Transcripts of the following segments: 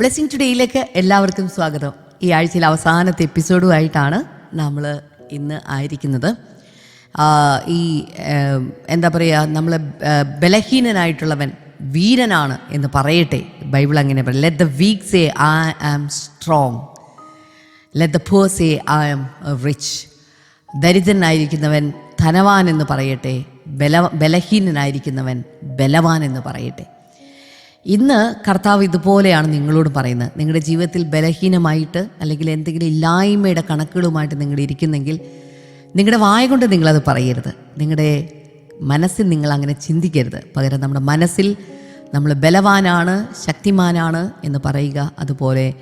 Blessing ടുഡേയിലേക്ക് എല്ലാവർക്കും സ്വാഗതം. ഈ ആഴ്ചയിലെ അവസാനത്തെ എപ്പിസോഡുമായിട്ടാണ് നമ്മൾ ഇന്ന് ആയിരിക്കുന്നത്. ഈ എന്താ പറയുക നമ്മൾ ബലഹീനനായിട്ടുള്ളവൻ വീരനാണ് എന്ന് പറയട്ടെ. ബൈബിൾ അങ്ങനെ പറയും. Let the weak say I am strong let the poor say I am rich ദരിദ്രനായിരിക്കുന്നവൻ ധനവാൻ എന്ന് പറയട്ടെ. ബല ബലഹീനനായിരിക്കുന്നവൻ ബലവാൻ എന്ന് പറയട്ടെ. ഇന്ന് കർത്താവ് ഇതുപോലെയാണ് നിങ്ങളോട് പറയുന്നത്. നിങ്ങളുടെ ജീവിതത്തിൽ ബലഹീനമായിട്ട് അല്ലെങ്കിൽ എന്തെങ്കിലും ഇല്ലായ്മയുടെ കണക്കുകളുമായിട്ട് നിങ്ങൾ ഇരിക്കുന്നെങ്കിൽ നിങ്ങളുടെ വായ കൊണ്ട് നിങ്ങളത് പറയരുത്. നിങ്ങളുടെ മനസ്സിൽ നിങ്ങൾ അങ്ങനെ ചിന്തിക്കരുത്. പകരം നമ്മുടെ മനസ്സിൽ നമ്മൾ ബലവാനാണ് ശക്തിമാനാണ് എന്ന് പറയുക അതുപോലെ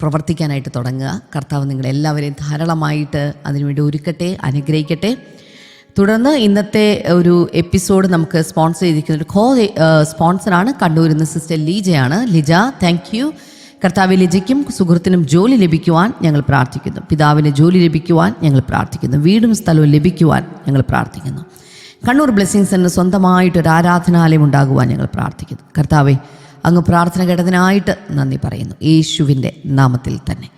പ്രവർത്തിക്കാനായിട്ട് തുടങ്ങുക. കർത്താവ് നിങ്ങളെല്ലാവരെയും ധാരാളമായിട്ട് അതിനുവേണ്ടി ഒരുക്കട്ടെ അനുഗ്രഹിക്കട്ടെ. തുടർന്ന് ഇന്നത്തെ ഒരു എപ്പിസോഡ് നമുക്ക് സ്പോൺസർ ചെയ്തിരിക്കുന്ന കോ സ്പോൺസറാണ് കണ്ണൂരിൽ നിന്ന് സിസ്റ്റർ ലീജയാണ്. ലിജ താങ്ക് യു കർത്താവ് ലിജയ്ക്കും സുഹൃത്തിനും ജോലി ലഭിക്കുവാൻ ഞങ്ങൾ പ്രാർത്ഥിക്കുന്നു. പിതാവിന് ജോലി ലഭിക്കുവാൻ ഞങ്ങൾ പ്രാർത്ഥിക്കുന്നു. വീടും സ്ഥലവും ലഭിക്കുവാൻ ഞങ്ങൾ പ്രാർത്ഥിക്കുന്നു. കണ്ണൂർ ബ്ലെസ്സിങ്സ് എന്ന് സ്വന്തമായിട്ടൊരു ആരാധനാലയം ഉണ്ടാകുവാൻ ഞങ്ങൾ പ്രാർത്ഥിക്കുന്നു. കർത്താവെ അങ്ങ് പ്രാർത്ഥന കേട്ടതിനായിട്ട് നന്ദി പറയുന്നു. യേശുവിന്റെ നാമത്തിൽ തന്നെ.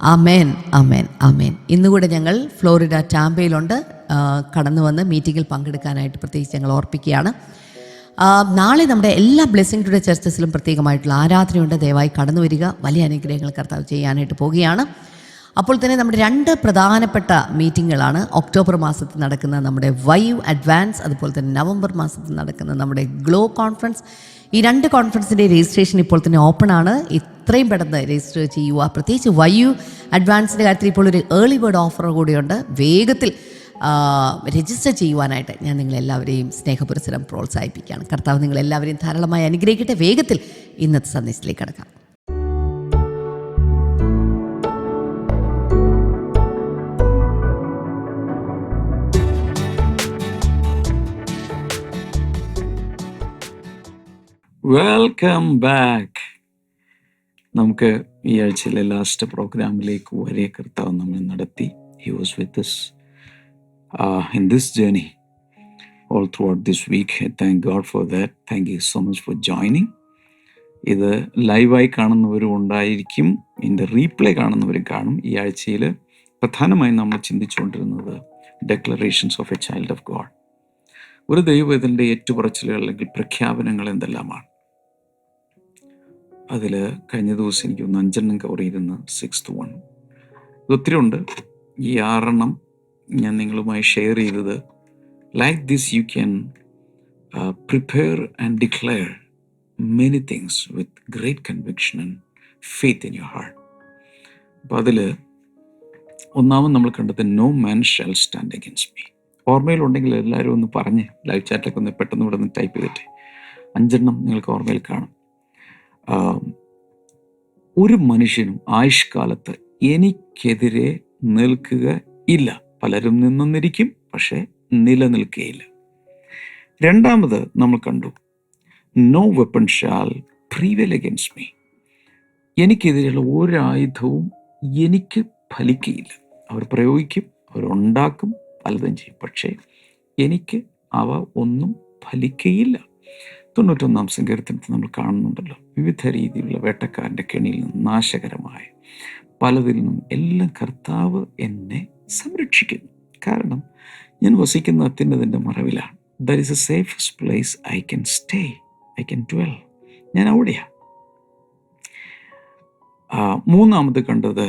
ആമേൻ അമേൻ അമേൻ ഇന്നുകൂടെ ഞങ്ങൾ ഫ്ലോറിഡ ടാമ്പയിലുണ്ട്. കടന്നു വന്ന് മീറ്റിങ്ങിൽ പങ്കെടുക്കാനായിട്ട് പ്രത്യേകിച്ച് ഞങ്ങൾ ഓർപ്പിക്കുകയാണ്. നാളെ നമ്മുടെ എല്ലാ ബ്ലെസ്സിംഗ് ടുഡേ ചർച്ചസിലും പ്രത്യേകമായിട്ടുള്ള ആരാധനയുണ്ട്. ദയവായി കടന്നു വരിക. വലിയ അനുഗ്രഹങ്ങൾ കർത്താവ് ചെയ്യാനായിട്ട് പോവുകയാണ്. അപ്പോൾ തന്നെ നമ്മുടെ രണ്ട് പ്രധാനപ്പെട്ട മീറ്റിങ്ങുകളാണ്. ഒക്ടോബർ മാസത്തിൽ നടക്കുന്ന നമ്മുടെ വൈവ് അഡ്വാൻസ് അതുപോലെ തന്നെ നവംബർ മാസത്തിൽ നടക്കുന്ന നമ്മുടെ ഗ്ലോ കോൺഫറൻസ് ഈ രണ്ട് കോൺഫറൻസിന്റെ രജിസ്ട്രേഷൻ ഇപ്പോൾ തന്നെ ഓപ്പൺ ആണ്. ഇത്രയും പെട്ടെന്ന് രജിസ്റ്റർ ചെയ്യുക. പ്രത്യേകിച്ച് വയു അഡ്വാൻസിന്റെ കാര്യത്തിൽ ഇപ്പോൾ ഒരു ഏർലി ബേർഡ് ഓഫർ കൂടിയുണ്ട്. വേഗത്തിൽ രജിസ്റ്റർ ചെയ്യുവാനായിട്ട് ഞാൻ നിങ്ങളെല്ലാവരെയും സ്നേഹപുരസരം പ്രോത്സാഹിപ്പിക്കുകയാണ്. കർത്താവ് നിങ്ങളെല്ലാവരെയും ധാരാളമായി അനുഗ്രഹിക്കട്ടെ. വേഗത്തിൽ ഇന്നത്തെ സന്ദേശത്തിലേക്ക് കടക്കാം. വെൽക്കം ബാക്ക് നമുക്ക് ഈ ആഴ്ചയിലെ ലാസ്റ്റ് പ്രോഗ്രാമിലേക്ക് വരെ കർത്താവ് നമ്മൾ നടത്തി. He was with this in this journey all throughout this week thank God for that thank you so much for joining ഇത് ലൈവായി കാണുന്നവരും ഉണ്ടായിരിക്കും. ഇതിന്റെ റീപ്ലേ കാണുന്നവരും കാണും. ഈ ആഴ്ചയിൽ പ്രധാനമായും നമ്മൾ ചിന്തിച്ചുകൊണ്ടിരുന്നത് declarations of a child of God ഒരു ദൈവത്തിന്റെ ഏറ്റുപറച്ചിലുകൾ അല്ലെങ്കിൽ പ്രഖ്യാപനങ്ങൾ എന്തെല്ലാമാണ്? അതിൽ കഴിഞ്ഞ ദിവസം എനിക്ക് ഒന്ന് അഞ്ചെണ്ണം കവർ ചെയ്തിരുന്ന സിക്സ്ത് വൺ ഇത് ഒത്തിരി ഉണ്ട്. ഈ ആറെണ്ണം ഞാൻ നിങ്ങളുമായി ഷെയർ ചെയ്തത്. Like this you can prepare and declare many things with great conviction and faith in your heart അപ്പോൾ അതിൽ ഒന്നാമത് നമ്മൾ കണ്ടത് no man shall stand against me ഓർമ്മയിലുണ്ടെങ്കിൽ എല്ലാവരും ഒന്ന് പറഞ്ഞ് ലൈവ് ചാറ്റിലൊക്കെ ഒന്ന് പെട്ടെന്ന് ഇവിടെ നിന്ന് ടൈപ്പ് ചെയ്തിട്ട് അഞ്ചെണ്ണം നിങ്ങൾക്ക് ഓർമ്മയിൽ കാണും. ഒരു മനുഷ്യനും ആയുഷ്കാലത്ത് എനിക്കെതിരെ നിൽക്കുക ഇല്ല. പലരും നിന്നിരിക്കും പക്ഷേ നിലനിൽക്കുകയില്ല രണ്ടാമത് നമ്മൾ കണ്ടു no weapon shall prevail against me എനിക്കെതിരെയുള്ള ഒരു ആയുധവും എനിക്ക് ഫലിക്കുകയില്ല അവർ പ്രയോഗിക്കും അവരുണ്ടാക്കും പലതും ചെയ്യും. പക്ഷേ എനിക്ക് അവ ഒന്നും ഫലിക്കുകയില്ല തൊണ്ണൂറ്റൊന്നാം സങ്കീർത്തനത്തിൽ നമ്മൾ കാണുന്നുണ്ടല്ലോ. വിവിധ രീതിയിലുള്ള വേട്ടക്കാരന്റെ കെണിയിൽ നിന്ന് നാശകരമായ പലതിൽ നിന്നും എല്ലാം കർത്താവ് എന്നെ സംരക്ഷിക്കുന്നു. കാരണം ഞാൻ വസിക്കുന്ന അത്യുന്നതിന്റെ മറവിലാണ്. There is a safest place I can stay I can dwell ഞാൻ അവിടെയാണ് മൂന്നാമത് കണ്ടത്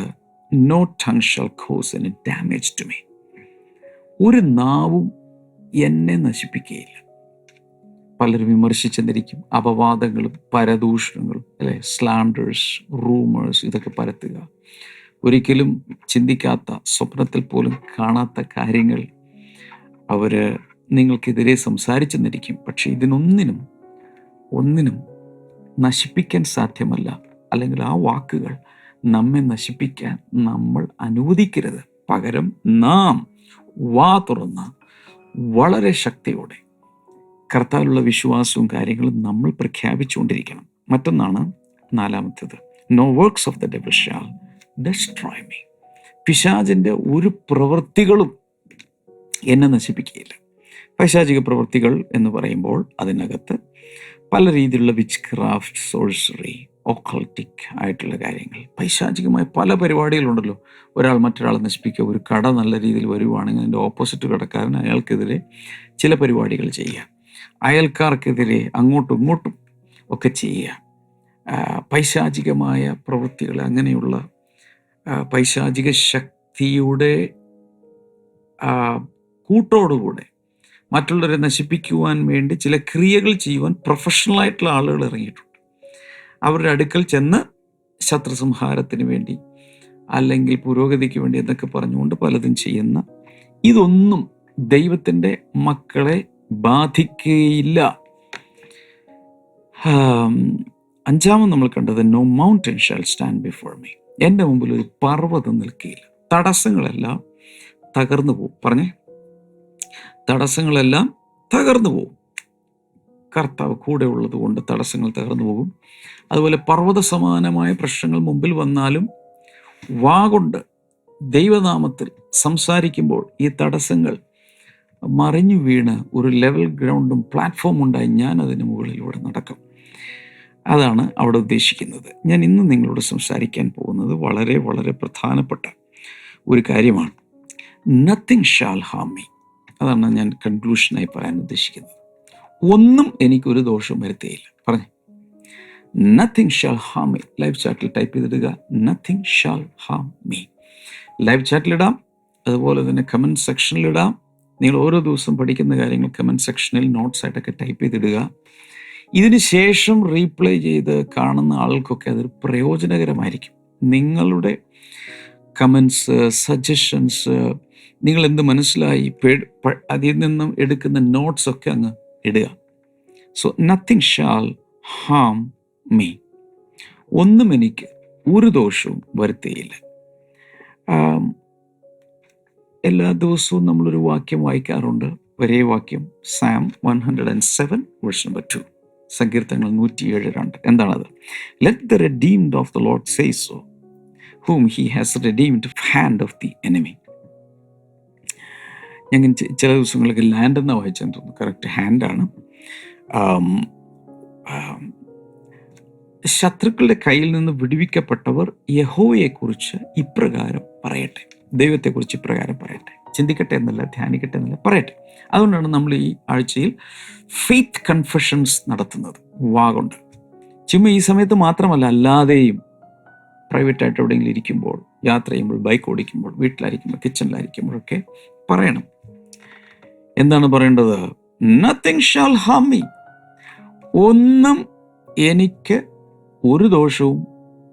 no tongue shall cause any damage to me ഒരു നാവും എന്നെ നശിപ്പിക്കുകയില്ല. പലരും വിമർശിച്ചെന്നിരിക്കും. അപവാദങ്ങളും പരദൂഷണങ്ങളും അല്ലെ? സ്ലാൻഡേഴ്സ് റൂമേഴ്സ് ഇതൊക്കെ പരത്തുക. ഒരിക്കലും ചിന്തിക്കാത്ത സ്വപ്നത്തിൽ പോലും കാണാത്ത കാര്യങ്ങൾ അവർ നിങ്ങൾക്കെതിരെ സംസാരിച്ചെന്നിരിക്കും. പക്ഷേ ഇതിനൊന്നിനും ഒന്നിനും നശിപ്പിക്കാൻ സാധ്യമല്ല. അല്ലെങ്കിൽ ആ വാക്കുകൾ നമ്മെ നശിപ്പിക്കാൻ നമ്മൾ അനുവദിക്കരുത്. പകരം നാം വാ തുറന്ന് വളരെ ശക്തിയോടെ കർത്താവിലുള്ള വിശ്വാസവും കാര്യങ്ങളും നമ്മൾ പ്രഖ്യാപിച്ചുകൊണ്ടിരിക്കണം. മറ്റൊന്നാണ് നാലാമത്തേത്. No works of the devil shall destroy me പിശാജിന്റെ ഒരു പ്രവൃത്തികളും എന്നെ നശിപ്പിക്കുകയില്ല. പൈശാചിക പ്രവൃത്തികൾ എന്ന് പറയുമ്പോൾ അതിനകത്ത് പല രീതിയിലുള്ള വിച്ച് ക്രാഫ്റ്റ് സോഴ്സറി ഒക്കൾട്ടിക് ആയിട്ടുള്ള കാര്യങ്ങൾ. പൈശാചികമായ പല പരിപാടികളുണ്ടല്ലോ. ഒരാൾ മറ്റൊരാളെ നശിപ്പിക്കുക ഒരു കട നല്ല രീതിയിൽ വരുവാണെങ്കിൽ അതിന്റെ ഓപ്പോസിറ്റ് കടക്കാരൻ അയാൾക്കെതിരെ ചില പരിപാടികൾ ചെയ്യുക. അയൽക്കാർക്കെതിരെ അങ്ങോട്ടും ഇങ്ങോട്ടും ഒക്കെ ചെയ്യുക. പൈശാചികമായ പ്രവൃത്തികൾ അങ്ങനെയുള്ള പൈശാചിക ശക്തിയുടെ കൂട്ടോടുകൂടെ മറ്റുള്ളവരെ നശിപ്പിക്കുവാൻ വേണ്ടി ചില ക്രിയകൾ ചെയ്യുവാൻ പ്രൊഫഷണലായിട്ടുള്ള ആളുകൾ ഇറങ്ങിയിട്ടുണ്ട്. അവരുടെ അടുക്കൽ ചെന്ന് ശത്രുസംഹാരത്തിന് വേണ്ടി അല്ലെങ്കിൽ പുരോഗതിക്ക് വേണ്ടി എന്നൊക്കെ പറഞ്ഞുകൊണ്ട് പലതും ചെയ്യുന്ന ഇതൊന്നും ദൈവത്തിന്റെ മക്കളെ ബാധിക്കുകയില്ല അഞ്ചാമത് നമ്മൾ കണ്ടത് no mountain shall stand before me എന്റെ മുമ്പിൽ ഒരു പർവതം നിൽക്കുകയില്ല തടസ്സങ്ങളെല്ലാം തകർന്നു പോകും പറഞ്ഞേ. തടസ്സങ്ങളെല്ലാം തകർന്നു പോകും കർത്താവ് കൂടെ ഉള്ളത് കൊണ്ട് തടസ്സങ്ങൾ തകർന്നു പോകും. അതുപോലെ പർവത സമാനമായ പ്രശ്നങ്ങൾ മുമ്പിൽ വന്നാലും വാ കൊണ്ട് ദൈവനാമത്തിൽ സംസാരിക്കുമ്പോൾ ഈ തടസ്സങ്ങൾ മറിഞ്ഞു വീണ് ഒരു ലെവൽ ഗ്രൗണ്ടും പ്ലാറ്റ്ഫോം ഉണ്ടായി ഞാൻ അതിന് മുകളിലൂടെ നടക്കും. അതാണ് അവിടെ ഉദ്ദേശിക്കുന്നത്. ഞാൻ ഇന്ന് നിങ്ങളോട് സംസാരിക്കാൻ പോകുന്നത് വളരെ വളരെ പ്രധാനപ്പെട്ട ഒരു കാര്യമാണ്. നത്തിങ് ഷാൽ ഹാം മീ അതാണ് ഞാൻ കൺക്ലൂഷനായി പറയാൻ ഉദ്ദേശിക്കുന്നത്. ഒന്നും എനിക്കൊരു ദോഷം വരുത്തിയില്ല. പറഞ്ഞു. Nothing shall harm me live ചാറ്റിൽ type ചെയ്തിടുക. Nothing shall harm me live ചാറ്റിലിടാം അതുപോലെ തന്നെ കമന്റ് സെക്ഷനിലിടാം നിങ്ങൾ ഓരോ ദിവസവും പഠിക്കുന്ന കാര്യങ്ങൾ കമന്റ് സെക്ഷനിൽ നോട്ട്സ് ആയിട്ടൊക്കെ ടൈപ്പ് ചെയ്തിടുക. ഇതിന് ശേഷം റീപ്ലൈ ചെയ്ത് കാണുന്ന ആൾക്കൊക്കെ അതൊരു പ്രയോജനകരമായിരിക്കും. നിങ്ങളുടെ കമൻസ് സജഷൻസ് നിങ്ങൾ എന്ത് മനസ്സിലായി അതിൽ നിന്നും എടുക്കുന്ന നോട്ട്സ് ഒക്കെ അങ്ങ് ഇടുക. So nothing shall harm me ഒന്നും എനിക്ക് ഒരു ദോഷവും വരുത്തിയില്ല. എല്ലാ ദിവസവും നമ്മളൊരു വാക്യം വായിക്കാറുണ്ട്. ഒരേ വാക്യം Psalm one hundred and seven verse number two സങ്കീർത്തനങ്ങൾ നൂറ്റിയേഴ് രണ്ട്. എന്താണത്? Let the redeemed of the Lord say so whom he has redeemed hand of the enemy ചി- ചില ദിവസങ്ങളിലൊക്കെ ലാൻഡ് എന്നാ വായിച്ചെന്ന് തോന്നുന്നു. കറക്റ്റ് ഹാൻഡാണ് ശത്രുക്കളുടെ കയ്യിൽ നിന്ന് വിടുവിക്കപ്പെട്ടവർ യഹോയെക്കുറിച്ച് ഇപ്രകാരം പറയട്ടെ. ദൈവത്തെക്കുറിച്ച് ഇപ്രകാരം പറയട്ടെ. ചിന്തിക്കട്ടെ എന്നല്ല ധ്യാനിക്കട്ടെ എന്നല്ല പറയട്ടെ. അതുകൊണ്ടാണ് നമ്മൾ ഈ ആഴ്ചയിൽ ഫെയ്ത്ത് കൺഫഷൻസ് നടത്തുന്നത്. വാഗുണ്ട് ചുമ്മാ ഈ സമയത്ത് മാത്രമല്ല അല്ലാതെയും പ്രൈവറ്റ് ആയിട്ട് എവിടെയെങ്കിലും ഇരിക്കുമ്പോൾ യാത്ര ചെയ്യുമ്പോൾ ബൈക്ക് ഓടിക്കുമ്പോൾ വീട്ടിലായിരിക്കുമ്പോൾ കിച്ചണിലായിരിക്കുമ്പോഴൊക്കെ പറയണം. എന്താണ് പറയേണ്ടത്? നത്തിങ് ഷാൽ ഹാം മീ ഒന്നും എനിക്ക് ഒരു ദോഷവും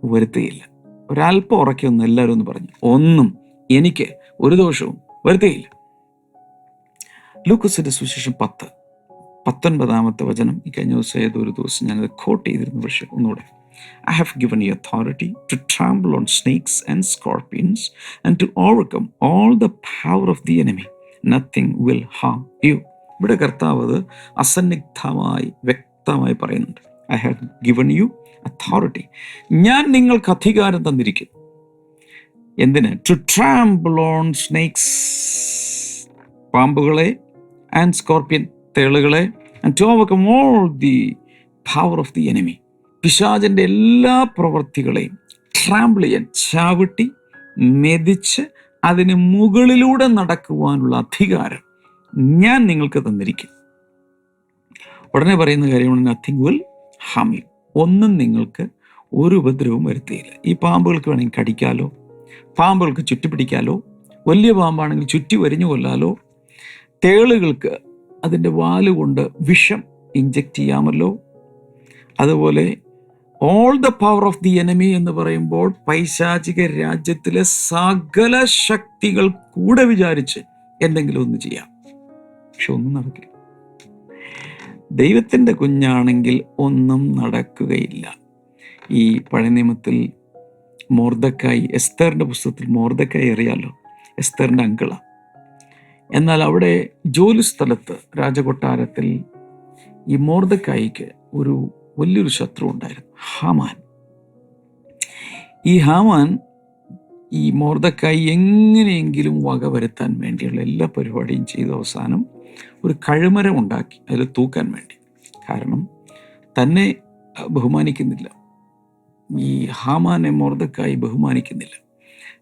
വരുത്തുകയില്ല. ഒരല്പം ഉറക്കി ഒന്ന് എല്ലാവരും ഒന്ന് പറഞ്ഞു. ഒന്നും. എനിക്ക് ഒരു ദോഷവും വരുത്തിയില്ല. ലൂക്കസിന്റെ സുവിശേഷം പത്ത് പത്തൊൻപതാമത്തെ വചനം. ഈ കഴിഞ്ഞ ദിവസം ഏതോ ഒരു ദിവസം ഞാനത് കോട്ട് ചെയ്തിരുന്നു പക്ഷേ ഒന്നുകൂടെ. I have given you authority to trample on snakes and scorpions and to overcome all the power of the enemy nothing will harm you ഇവിടെ കർത്താവ് അത് അസന്നിഗ്ധമായി വ്യക്തമായി പറയുന്നുണ്ട്. I have given you authority ഞാൻ നിങ്ങൾക്ക് അധികാരം തന്നിരിക്കും എന്തിന്? ടു ട്രാമ്പിൾ ഓൺ സ്നേക്സ് പാമ്പുകളെ and scorpion തേളുകളെ and to overcome all the power of the enemy പിശാചിന്റെ എല്ലാ പ്രവൃത്തികളെയും ട്രാമ്പിൾ ചെയ്യാൻ ചാവിട്ടി മെതിച്ച് അതിന് മുകളിലൂടെ നടക്കുവാനുള്ള അധികാരം ഞാൻ നിങ്ങൾക്ക് തന്നിരിക്കും. ഉടനെ പറയുന്ന കാര്യമാണ് നത്തിങ് വിൽ ഹാമി ഒന്നും നിങ്ങൾക്ക് ഒരു ഉപദ്രവവും വരുത്തിയില്ല. ഈ പാമ്പുകൾക്ക് വേണമെങ്കിൽ കടിക്കാലോ പാമ്പുകൾക്ക് ചുറ്റിപ്പിടിക്കാലോ വലിയ പാമ്പാണെങ്കിൽ ചുറ്റി വരിഞ്ഞു കൊല്ലാലോ തേളുകൾക്ക് അതിന്റെ വാലുകൊണ്ട് വിഷം ഇഞ്ചക്റ്റ് ചെയ്യാമല്ലോ. അതുപോലെ all the power of the enemy എന്ന് പറയുമ്പോൾ പൈശാചിക രാജ്യത്തിലെ സകല ശക്തികൾ കൂടെ വിചാരിച്ച് എന്തെങ്കിലും ഒന്ന് ചെയ്യാം. പക്ഷെ ഒന്നും നടക്കില്ല. ദൈവത്തിന്റെ കുഞ്ഞാണെങ്കിൽ ഒന്നും നടക്കുകയില്ല. ഈ പഴയ നിയമത്തിൽ മോർദക്കായി എസ്തറിന്റെ പുസ്തകത്തിൽ മോർദക്കായി അറിയാലോ? എസ്തറിന്റെ അങ്കിളാണ് എന്നാൽ അവിടെ ജോലി സ്ഥലത്ത് രാജകൊട്ടാരത്തിൽ ഈ മോർദക്കായിക്ക് ഒരു വലിയൊരു ശത്രു ഉണ്ടായിരുന്നു ഹാമാൻ. ഈ ഹാമാൻ ഈ മോർദക്കായി എങ്ങനെയെങ്കിലും വക വരുത്താൻ വേണ്ടിയുള്ള എല്ലാ പരിപാടിയും ചെയ്ത അവസാനം ഒരു കഴുമരം ഉണ്ടാക്കി അതിൽ തൂക്കാൻ വേണ്ടി. കാരണം തന്നെ ബഹുമാനിക്കുന്നില്ല. ഈ ഹാമാനെ മോർദക്കായി ബഹുമാനിക്കുന്നില്ല.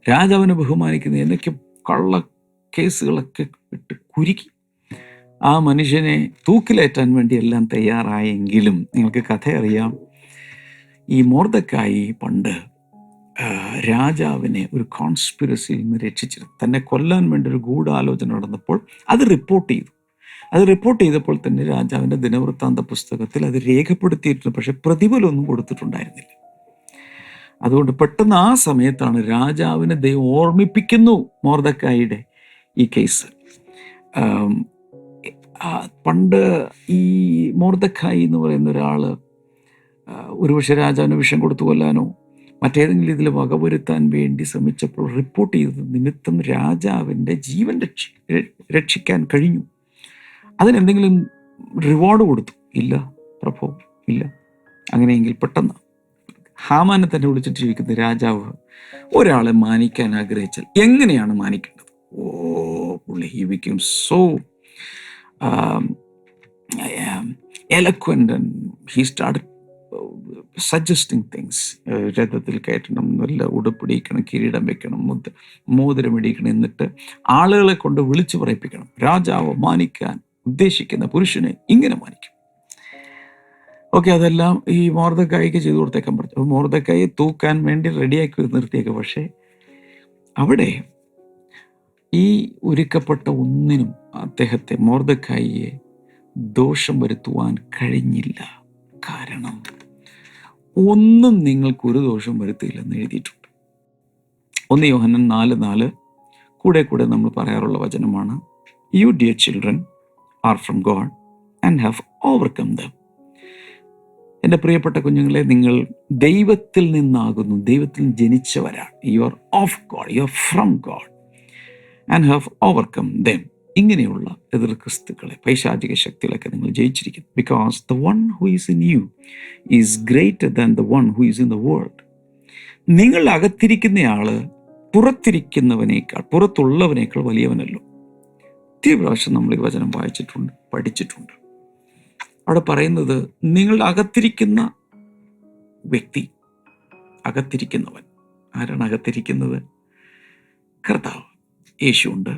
രാജാവിനെ ബഹുമാനിക്കുന്ന എന്നൊക്കെ കള്ള കേസുകളൊക്കെ ഇട്ട് കുരുക്കി. ആ മനുഷ്യനെ തൂക്കിലേറ്റാൻ വേണ്ടി എല്ലാം തയ്യാറായെങ്കിലും നിങ്ങൾക്ക് കഥ അറിയാം ഈ മോർദക്കായി പണ്ട് രാജാവിനെ ഒരു കോൺസ്പിറസിയിൽ നിന്ന് രക്ഷിച്ചിരുന്നു. തന്നെ കൊല്ലാൻ വേണ്ടി ഒരു ഗൂഢാലോചന നടന്നപ്പോൾ അത് റിപ്പോർട്ട് ചെയ്തു. അത് റിപ്പോർട്ട് ചെയ്തപ്പോൾ തന്നെ രാജാവിന്റെ ദിനവൃത്താന്ത പുസ്തകത്തിൽ അത് രേഖപ്പെടുത്തിയിട്ടുണ്ട്. പക്ഷേ പ്രതിഫലമൊന്നും കൊടുത്തിട്ടുണ്ടായിരുന്നില്ല. അതുകൊണ്ട് പെട്ടെന്ന് ആ സമയത്താണ് രാജാവിനെ ദൈവം ഓർമ്മിപ്പിക്കുന്നു മോർദക്കായിയുടെ ഈ കേസ്. പണ്ട് ഈ മോർദക്കായി എന്ന് പറയുന്ന ഒരാൾ ഒരുപക്ഷെ രാജാവിന് വിഷം കൊടുത്തു കൊല്ലാനോ മറ്റേതെങ്കിലും ഇതിൽ വകവരുത്താൻ വേണ്ടി ശ്രമിച്ചപ്പോൾ റിപ്പോർട്ട് ചെയ്തത് നിമിത്തം രാജാവിന്റെ ജീവൻ രക്ഷി രക്ഷിക്കാൻ കഴിഞ്ഞു. അതിനെന്തെങ്കിലും റിവാർഡ് കൊടുത്തു. ഇല്ല പ്രഭോ ഇല്ല. അങ്ങനെയെങ്കിൽ പെട്ടെന്ന് ഹാമാനെ തന്നെ വിളിച്ചിട്ട് ചോദിക്കുന്നത് രാജാവ് ഒരാളെ മാനിക്കാൻ ആഗ്രഹിച്ചാൽ എങ്ങനെയാണ് മാനിക്കേണ്ടത്? ഓ പുള്ളി he become so eloquent he start suggesting things രഥത്തിൽ കയറ്റണം നല്ല ഉടുപ്പിടിക്കണം കിരീടം വെക്കണം മുദ്ര മോതിരം ഇടിക്കണം എന്നിട്ട് ആളുകളെ കൊണ്ട് വിളിച്ചു പറയിപ്പിക്കണം. രാജാവ് മാനിക്കാൻ ഉദ്ദേശിക്കുന്ന പുരുഷനെ ഇങ്ങനെ മാനിക്കും. ഓക്കെ അതെല്ലാം ഈ മോർദക്കായിക്ക് ചെയ്തു കൊടുത്തേക്കാൻ പറഞ്ഞു. അപ്പോൾ മോർദക്കായി തൂക്കാൻ വേണ്ടി റെഡിയാക്കി നിർത്തിയേക്ക്. പക്ഷേ അവിടെ ഈ ഒരുക്കപ്പെട്ട ഒന്നിനും അദ്ദേഹത്തെ മോർദക്കായിയെ ദോഷം വരുത്തുവാൻ കഴിഞ്ഞില്ല. കാരണം ഒന്നും നിങ്ങൾക്ക് ഒരു ദോഷം വരുത്തിയില്ലെന്ന് എഴുതിയിട്ടുണ്ട്. ഒന്ന് യോഹനൻ നാല് നാല് കൂടെ കൂടെ നമ്മൾ പറയാറുള്ള വചനമാണ് you dear children are from God and have overcome them എന്റെ പ്രിയപ്പെട്ട കുഞ്ഞുങ്ങളെ നിങ്ങൾ ദൈവത്തിൽ നിന്നാകുന്നു. ദൈവത്തിൽ ജനിച്ചവരാണ്. You are of God you are from God and have overcome them ഇങ്ങനെയുള്ള എതിർ ക്രിസ്തുക്കളെ പൈശാചിക ശക്തികളൊക്കെ നിങ്ങൾ ജയിച്ചിരിക്കുന്നു. Because the one who is in you is greater than the one who is in the world നിങ്ങൾ അകത്തിരിക്കുന്നയാൾ പുറത്തിരിക്കുന്നവനേക്കാൾ പുറത്തുള്ളവനേക്കാൾ വലിയവനല്ലോ. ഒത്തിരി പ്രാവശ്യം നമ്മൾ ഈ വചനം വായിച്ചിട്ടുണ്ട് പഠിച്ചിട്ടുണ്ട്. അവിടെ പറയുന്നത് നിങ്ങളുടെ അകത്തിരിക്കുന്ന വ്യക്തി അകത്തിരിക്കുന്നവൻ. ആരാണ് അകത്തിരിക്കുന്നത്? കർത്താവ്. യേശുണ്ട്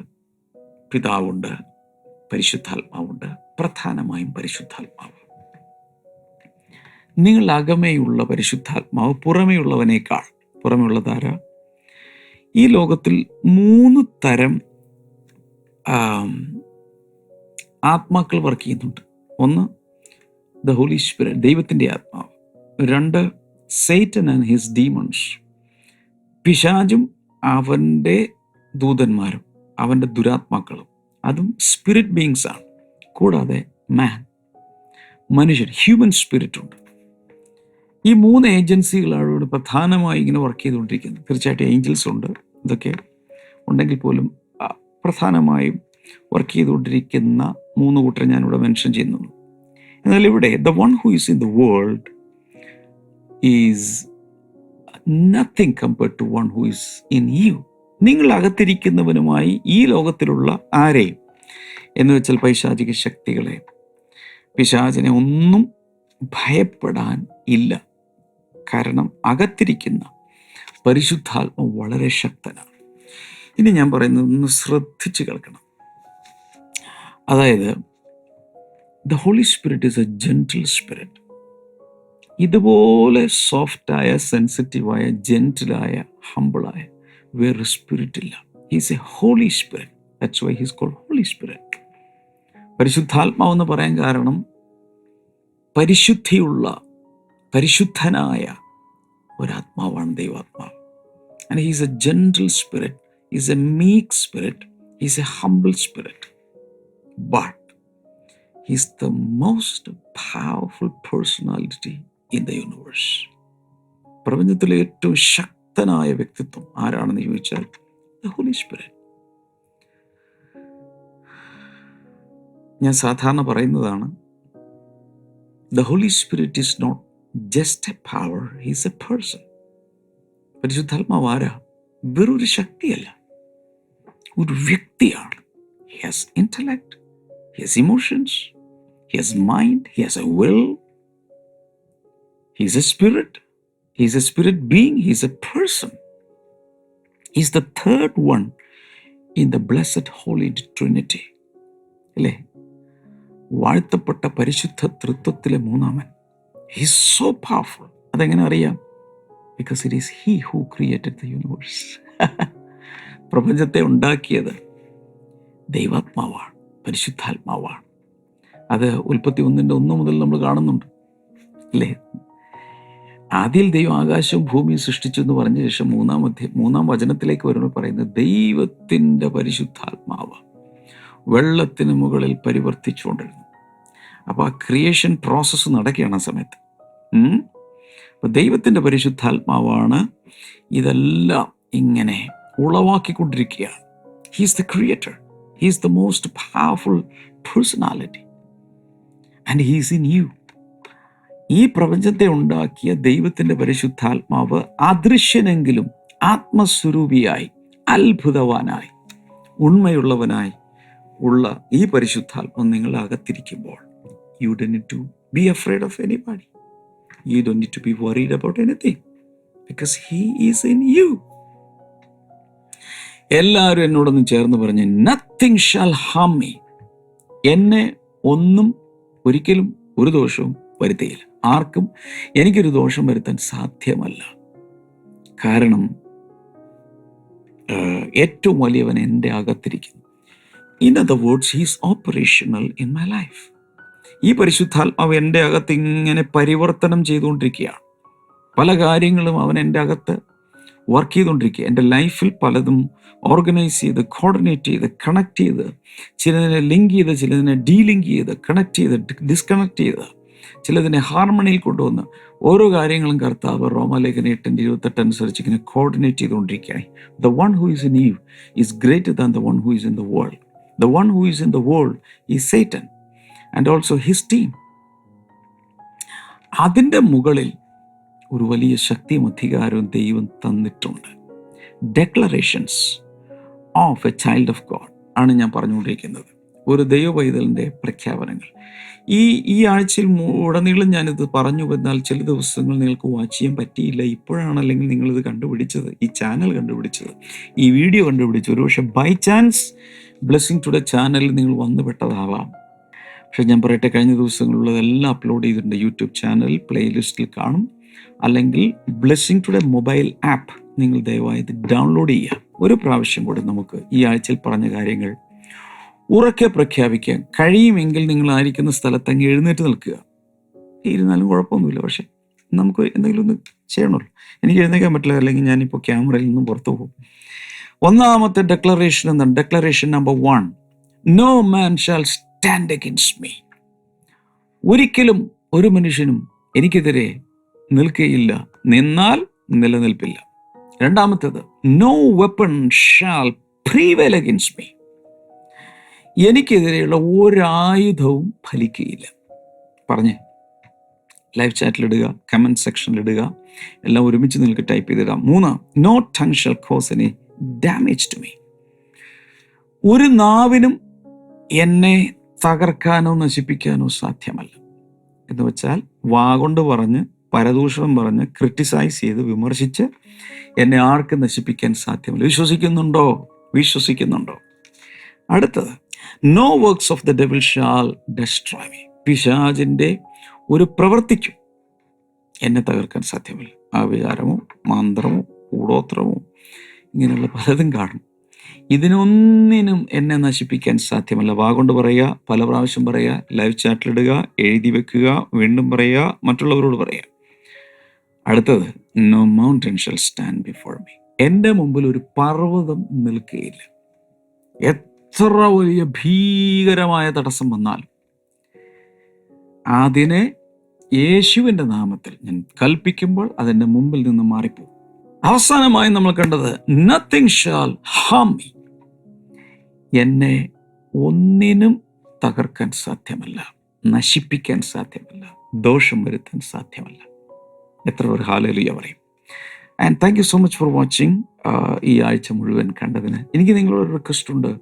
പിതാവുണ്ട് പരിശുദ്ധാത്മാവുണ്ട് പ്രധാനമായും പരിശുദ്ധാത്മാവ്. നിങ്ങൾ അകമേയുള്ള പരിശുദ്ധാത്മാവ് പുറമേയുള്ളവനേക്കാൾ പുറമേയുള്ളതാര ഈ ലോകത്തിൽ മൂന്ന് തരം ആത്മാക്കൾ വർക്ക് ചെയ്യുന്നുണ്ട്. ഒന്ന് ദ ഹോളി സ്പിരിറ്റ് ദൈവത്തിന്റെ ആത്മാവ്. രണ്ട് സെയ്റ്റൻ ആൻഡ് ഹിസ് ഡീമൺസ് പിശാജും അവന്റെ ദൂതന്മാരും അവന്റെ ദുരാത്മാക്കളും. അതും സ്പിരിറ്റ് ബീങ്സ് ആണ്. കൂടാതെ മാൻ മനുഷ്യൻ ഹ്യൂമൻ സ്പിരിറ്റ് ഉണ്ട്. ഈ മൂന്ന് ഏജൻസികളാണ് ഇവിടെ പ്രധാനമായി ഇങ്ങനെ വർക്ക് ചെയ്തുകൊണ്ടിരിക്കുന്നത് തീർച്ചയായിട്ടും ഏഞ്ചൽസ് ഉണ്ട് ഇതൊക്കെ ഉണ്ടെങ്കിൽ പോലും പ്രധാനമായും വർക്ക് ചെയ്തുകൊണ്ടിരിക്കുന്ന മൂന്ന് കൂട്ടരെ ഞാനിവിടെ മെൻഷൻ ചെയ്യുന്നുള്ളൂ. എന്നാൽ ഇവിടെ the one who is in the world is nothing compared to one who is in you നിങ്ങൾ അകത്തിരിക്കുന്നവനുമായി ഈ ലോകത്തിലുള്ള ആരെയും? എന്ന് വെച്ചാൽ പൈശാചിക ശക്തികളെ. പിശാചിനെ ഒന്നും ഭയപ്പെടാൻ ഇല്ല. കാരണം അകത്തിരിക്കുന്ന പരിശുദ്ധാത്മ വളരെ ശക്തനാണ്. ഇനി ഞാൻ പറയുന്നത് ഒന്ന് ശ്രദ്ധിച്ച് കേൾക്കണം. അതായത് the Holy Spirit is a gentle spirit ഇതുപോലെ സോഫ്റ്റായ സെൻസിറ്റീവായ ജെന്റിലായ ഹമ്പിളായ വേറൊരു സ്പിരിറ്റ് ഇല്ല. He's a holy spirit that's why he's called Holy Spirit പരിശുദ്ധാത്മാവെന്ന് പറയാൻ കാരണം പരിശുദ്ധിയുള്ള പരിശുദ്ധനായ ഒരാത്മാവാണ് ദൈവാത്മാവ്. And he's a gentle spirit is a meek spirit is a humble spirit but he's the most powerful personality in the universe പ്രപഞ്ചത്തിലെ ഏറ്റവും ശക്തനായ വ്യക്തിത്വം ആരാണെന്ന് ചോദിച്ചാൽ ദ ഹോളി സ്പിരിറ്റ് ഞാൻ സാധാരണ പറയുന്നതാണ് the Holy Spirit is not just a power he's a person പരിശുദ്ധാത്മാവ് ആരാ? വെറൊരു ശക്തിയല്ല. ഒരു വ്യക്തിയാണ്. He has intellect he has emotions he has mind he has a will he is a spirit he's a spirit being he's a person is the third one in the blessed Holy Trinity അല്ലേ? വാഴ്ത്തപ്പെട്ട പരിശുദ്ധ തൃത്വത്തിലെ മൂന്നാമൻ. He's so powerful അതെങ്ങനെ അറിയാം? Because it is he who created the universe പ്രപഞ്ചത്തെ ഉണ്ടാക്കിയത് ദൈവാത്മാവാണ് പരിശുദ്ധാത്മാവാണ്. അത് ഉൽപ്പത്തി ഒന്നിന്റെ ഒന്ന് മുതൽ നമ്മൾ കാണുന്നുണ്ട്. അല്ലേ? ആദ്യം ദൈവം ആകാശവും ഭൂമിയും സൃഷ്ടിച്ചു എന്ന് പറഞ്ഞ ശേഷം മൂന്നാം അധ്യ മൂന്നാം വചനത്തിലേക്ക് വരുമ്പോൾ പറയുന്നത് ദൈവത്തിന്റെ പരിശുദ്ധാത്മാവ് വെള്ളത്തിന് മുകളിൽ പരിവർത്തിച്ചുകൊണ്ടിരുന്നു. അപ്പോൾ ആ ക്രിയേഷൻ പ്രോസസ്സ് നടക്കുകയാണ് ആ സമയത്ത്. അപ്പം ദൈവത്തിന്റെ പരിശുദ്ധാത്മാവാണ് ഇതെല്ലാം ഇങ്ങനെ ഉളവാക്കിക്കൊണ്ടിരിക്കുകയാണ്. He's the creator he's the most powerful personality and he's in you ഈ പ്രപഞ്ചത്തെ ഉണ്ടാക്കിയ ദൈവത്തിന്റെ പരിശുദ്ധാത്മാവ് അദൃശ്യനെങ്കിലും ആത്മസ്വരൂപിയായി അത്ഭുതവാനായി ഉണ്മയുള്ളവനായി ഉള്ള ഈ പരിശുദ്ധാത്മം നിങ്ങളുടെ അകത്തിരിക്കുമ്പോൾ you don't to be afraid of any anybody you Dr to be worried about anything because he is in you എല്ലാവരും എന്നോടൊന്ന് ചേർന്ന് പറഞ്ഞ് നത്തിങ് ഷാൽ ഹാം മീ എന്നെ ഒന്നും ഒരിക്കലും ഒരു ദോഷവും വരുത്തിയില്ല. ആർക്കും എനിക്കൊരു ദോഷം വരുത്താൻ സാധ്യമല്ല. കാരണം ഏറ്റവും വലിയവൻ എന്റെ അകത്തിരിക്കുന്നു. In other words he's operational in my life ഈ പരിശുദ്ധാത്മാവ് എന്റെ അകത്ത് ഇങ്ങനെ പരിവർത്തനം ചെയ്തുകൊണ്ടിരിക്കുകയാണ്. പല കാര്യങ്ങളും അവൻ എന്റെ അകത്ത് വർക്ക് ചെയ്തുകൊണ്ടിരിക്കുക. എന്റെ ലൈഫിൽ പലതും ഓർഗനൈസ് ചെയ്ത് കോർഡിനേറ്റ് ചെയ്ത് കണക്ട് ചെയ്ത് ചിലതിനെ ലിങ്ക് ചെയ്ത് ചിലതിനെ ഡീലിങ്ക് ചെയ്ത് കണക്ട് ചെയ്ത് ഡിസ്കണക്ട് ചെയ്ത് ചിലതിനെ ഹാർമണിയിൽ കൊണ്ടുവന്ന് ഓരോ കാര്യങ്ങളും കർത്താവ് റോമലേഖന എട്ടിന്റെ ഇരുപത്തെട്ട് അനുസരിച്ച് ഇങ്ങനെ കോർഡിനേറ്റ് ചെയ്തുകൊണ്ടിരിക്കുകയാണ്. The one who is in you is greater than the one who is in the world the one who is in the world is Satan and also his team അതിന്റെ മുകളിൽ ഒരു വലിയ ശക്തിയും അധികാരവും ദൈവം തന്നിട്ടുണ്ട്. Declarations of a child of God ആണ് ഞാൻ പറഞ്ഞുകൊണ്ടിരിക്കുന്നത്. ഒരു ദൈവ പൈതലിന്റെ പ്രഖ്യാപനങ്ങൾ. ഈ ഈ ആഴ്ചയിൽ ഉടനീളം ഞാനിത് പറഞ്ഞു എന്നാൽ ചില ദിവസങ്ങൾ നിങ്ങൾക്ക് വാച്ച് ചെയ്യാൻ പറ്റിയില്ല. ഇപ്പോഴാണ് അല്ലെങ്കിൽ നിങ്ങളിത് കണ്ടുപിടിച്ചത്. ഈ ചാനൽ കണ്ടുപിടിച്ചത്. ഈ വീഡിയോ കണ്ടുപിടിച്ചത്. ഒരു പക്ഷേ ബൈ ചാൻസ് ബ്ലെസ്സിങ് ടുഡേ ചാനലിൽ നിങ്ങൾ വന്നുപെട്ടതാവാം പക്ഷേ ഞാൻ പറയട്ടെ കഴിഞ്ഞ ദിവസങ്ങളിലുള്ളതെല്ലാം അപ്ലോഡ് ചെയ്തിട്ടുണ്ട്. യൂട്യൂബ് ചാനൽ പ്ലേലിസ്റ്റിൽ കാണും. അല്ലെങ്കിൽ ബ്ലെസ്സിങ് ടുഡേ മൊബൈൽ ആപ്പ് നിങ്ങൾ ദയവായി ഇത് ഡൗൺലോഡ് ചെയ്യുക. ഒരു പ്രാവശ്യം കൂടെ നമുക്ക് ഈ ആഴ്ചയിൽ പറഞ്ഞ കാര്യങ്ങൾ ഉറക്കെ പ്രഖ്യാപിക്കാൻ കഴിയുമെങ്കിൽ നിങ്ങൾ ആയിരിക്കുന്ന സ്ഥലത്ത് അങ്ങ് എഴുന്നേറ്റ് നിൽക്കുക. ഇരുന്നാലും കുഴപ്പമൊന്നുമില്ല. പക്ഷേ നമുക്ക് എന്തെങ്കിലും ഒന്ന് ചെയ്യണമല്ലോ. എനിക്ക് എഴുന്നേക്കാൻ പറ്റില്ല. അല്ലെങ്കിൽ ഞാനിപ്പോൾ ക്യാമറയിൽ നിന്ന് പുറത്തു പോകും. ഒന്നാമത്തെ ഡെക്ലറേഷൻ എന്താണ്? Declaration number one no man shall stand against me ഒരിക്കലും ഒരു മനുഷ്യനും എനിക്കെതിരെ നിൽക്കുകയില്ല നിന്നാൽ നിലനിൽപ്പില്ല. രണ്ടാമത്തേത് no weapon shall prevail against me എനിക്കെതിരെയുള്ള ഒരായുധവും ഫലിക്കുകയില്ല പറഞ്ഞേ. ലൈവ് ചാറ്റിലിടുക കമന്റ് സെക്ഷനിലിടുക എല്ലാം ഒരുമിച്ച് നിങ്ങൾക്ക് ടൈപ്പ് ചെയ്തിടാം. മൂന്ന് no tongue shall cause any damage to me ഒരു നാവിനും എന്നെ തകർക്കാനോ നശിപ്പിക്കാനോ സാധ്യമല്ല. എന്ന് വെച്ചാൽ വാ കൊണ്ട് പറഞ്ഞ് പരദൂഷണം പറഞ്ഞ് ക്രിട്ടിസൈസ് ചെയ്ത് വിമർശിച്ച് എന്നെ ആർക്കും നശിപ്പിക്കാൻ സാധ്യമല്ല. വിശ്വസിക്കുന്നുണ്ടോ? വിശ്വസിക്കുന്നുണ്ടോ? അടുത്തത് no works of the devil shall destroy me പിശാജിന്റെ ഒരു പ്രവൃത്തിക്കും എന്നെ തകർക്കാൻ സാധ്യമല്ല. ആ വിചാരമോ മന്ത്രമോ കൂടോത്രമോ ഇങ്ങനെയുള്ള പലതും കാണും. ഇതിനൊന്നിനും എന്നെ നശിപ്പിക്കാൻ സാധ്യമല്ല. വാഗൊണ്ട് പറയുക പല പ്രാവശ്യം പറയുക ലൈവ് ചാറ്റിലിടുക എഴുതി വെക്കുക വീണ്ടും പറയുക മറ്റുള്ളവരോട് പറയുക. അടുത്തത് no mountain shall stand before me എന്റെ മുമ്പിൽ ഒരു പർവതം നിൽക്കുകയില്ല എത്ര വലിയ ഭീകരമായ തടസ്സം വന്നാലും അതിനെ യേശുവിന്റെ നാമത്തിൽ ഞാൻ കൽപ്പിക്കുമ്പോൾ അതിന്റെ മുമ്പിൽ നിന്ന് മാറിപ്പോകും. അവസാനമായി നമ്മൾ കണ്ടത് നത്തിങ് ഷാൽ ഹാം മീ എന്നെ ഒന്നിനും തകർക്കാൻ സാധ്യമല്ല നശിപ്പിക്കാൻ സാധ്യമല്ല ദോഷം വരുത്താൻ സാധ്യമല്ല. എത്ര പേർ ഹാലലിയ പറയും. And thank you so much for watching ഈ ആഴ്ച മുഴുവൻ കണ്ടതിന്. എനിക്ക് നിങ്ങളോട് റിക്വസ്റ്റ് ഉണ്ട്.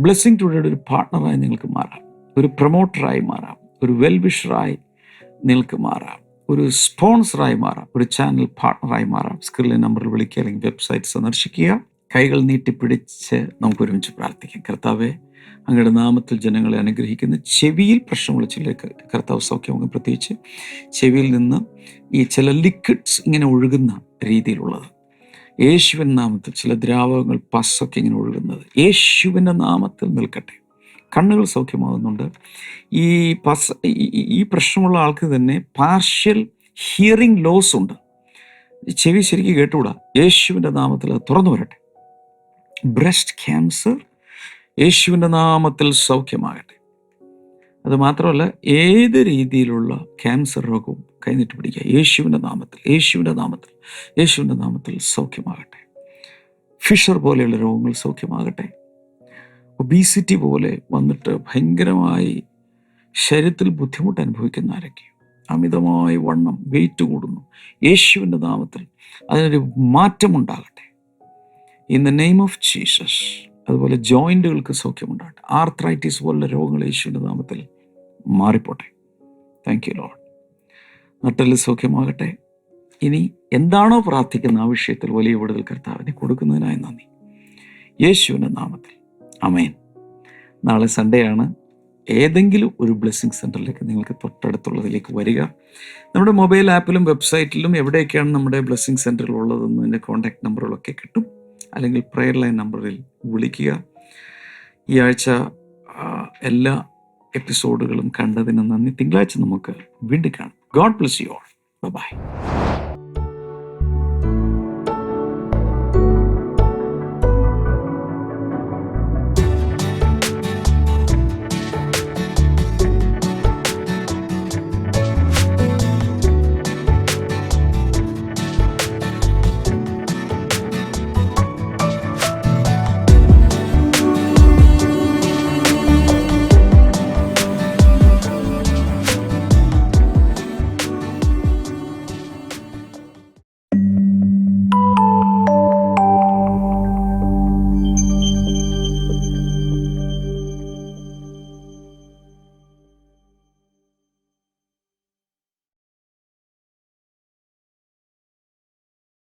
ബ്ലെസ്സിങ് ടുഡേയുടെ ഒരു പാർട്ട്ണറായി നിങ്ങൾക്ക് മാറാം. ഒരു പ്രൊമോട്ടറായി മാറാം. ഒരു വെൽ വിഷറായി നിങ്ങൾക്ക് മാറാം. ഒരു സ്പോൺസറായി മാറാം. ഒരു ചാനൽ പാർട്ണറായി മാറാം. സ്ക്രീനിലെ നമ്പറിൽ വിളിക്കുക അല്ലെങ്കിൽ വെബ്സൈറ്റ് സന്ദർശിക്കുക. കൈകൾ നീട്ടിപ്പിടിച്ച് നമുക്ക് ഒരുമിച്ച് പ്രാർത്ഥിക്കാം. കർത്താവെ അങ്ങയുടെ നാമത്തിൽ ജനങ്ങളെ അനുഗ്രഹിക്കുന്ന ചെവിയിൽ പ്രശ്നമുള്ള ചിലർക്ക് കർത്താവ് സൗഖ്യമാകും പ്രത്യേകിച്ച് ചെവിയിൽ നിന്ന് ഈ ചില ലിക്വിഡ്സ് ഇങ്ങനെ ഒഴുകുന്ന രീതിയിലുള്ളത്. യേശുവൻ നാമത്തിൽ ചില ദ്രാവകങ്ങൾ പസ്സൊക്കെ ഇങ്ങനെ ഒഴുകുന്നത്. യേശുവിന്റെ നാമത്തിൽ നിൽക്കട്ടെ. കണ്ണുകൾ സൗഖ്യമാകുന്നുണ്ട്. ഈ പസ് ഈ- പ്രശ്നമുള്ള ആൾക്ക് തന്നെ പാർഷ്യൽ ഹിയറിംഗ് ലോസ് ഉണ്ട്. ചെവി ശരിക്കും കേട്ടുകൂടാ യേശുവിന്റെ നാമത്തിൽ അത് തുറന്നു വരട്ടെ. ബ്രസ്റ്റ് ക്യാൻസർ യേശുവിന്റെ നാമത്തിൽ സൗഖ്യമാകട്ടെ. അത് മാത്രമല്ല ഏത് രീതിയിലുള്ള ക്യാൻസർ രോഗവും കൈനീട്ടി പിടിക്കുക. യേശുവിന്റെ നാമത്തിൽ യേശുവിന്റെ നാമത്തിൽ യേശുവിന്റെ നാമത്തിൽ സൗഖ്യമാകട്ടെ. ഫിഷർ പോലെയുള്ള രോഗങ്ങൾ സൗഖ്യമാകട്ടെ. ഒബീസിറ്റി പോലെ വന്നിട്ട് ഭയങ്കരമായി ശരീരത്തിൽ ബുദ്ധിമുട്ട് അനുഭവിക്കുന്ന ആരൊക്കെ അമിതമായി വണ്ണം വെയിറ്റ് കൂടുന്നു. യേശുവിന്റെ നാമത്തിൽ അതിനൊരു മാറ്റമുണ്ടാകട്ടെ. In the name of Jesus അതുപോലെ ജോയിന്റുകൾക്ക് സൗഖ്യമുണ്ടാകട്ടെ. ആർത്രൈറ്റിസ് പോലുള്ള രോഗങ്ങൾ യേശുവിന്റെ നാമത്തിൽ മാറിപ്പോട്ടെ. താങ്ക് യു ലോഡ് നട്ടൽ സൗഖ്യമാകട്ടെ. ഇനി എന്താണോ പ്രാർത്ഥിക്കുന്ന ആ വിഷയത്തിൽ വലിയ വിടുതൽ കർത്താവിനെ കൊടുക്കുന്നതിനായി നന്ദി. യേശുവിന്റെ നാമത്തിൽ. അമേൻ നാളെ സൺഡേ ആണ്. ഏതെങ്കിലും ഒരു ബ്ലെസ്സിങ് സെന്ററിലേക്ക് നിങ്ങൾക്ക് തൊട്ടടുത്തുള്ളതിലേക്ക് വരിക. നമ്മുടെ മൊബൈൽ ആപ്പിലും വെബ്സൈറ്റിലും എവിടെയൊക്കെയാണ് നമ്മുടെ ബ്ലെസ്സിങ് സെന്ററുകൾ ഉള്ളതെന്ന് കോൺടാക്ട് നമ്പറുകളൊക്കെ കിട്ടും. അല്ലെങ്കിൽ പ്രെയർ ലൈൻ നമ്പറിൽ വിളിക്കുക. ഈ ആഴ്ച എല്ലാ എപ്പിസോഡുകളും കണ്ടതിന് നന്ദി. തിങ്കളാഴ്ച നമുക്ക് വീണ്ടും കാണാം. God bless you all bye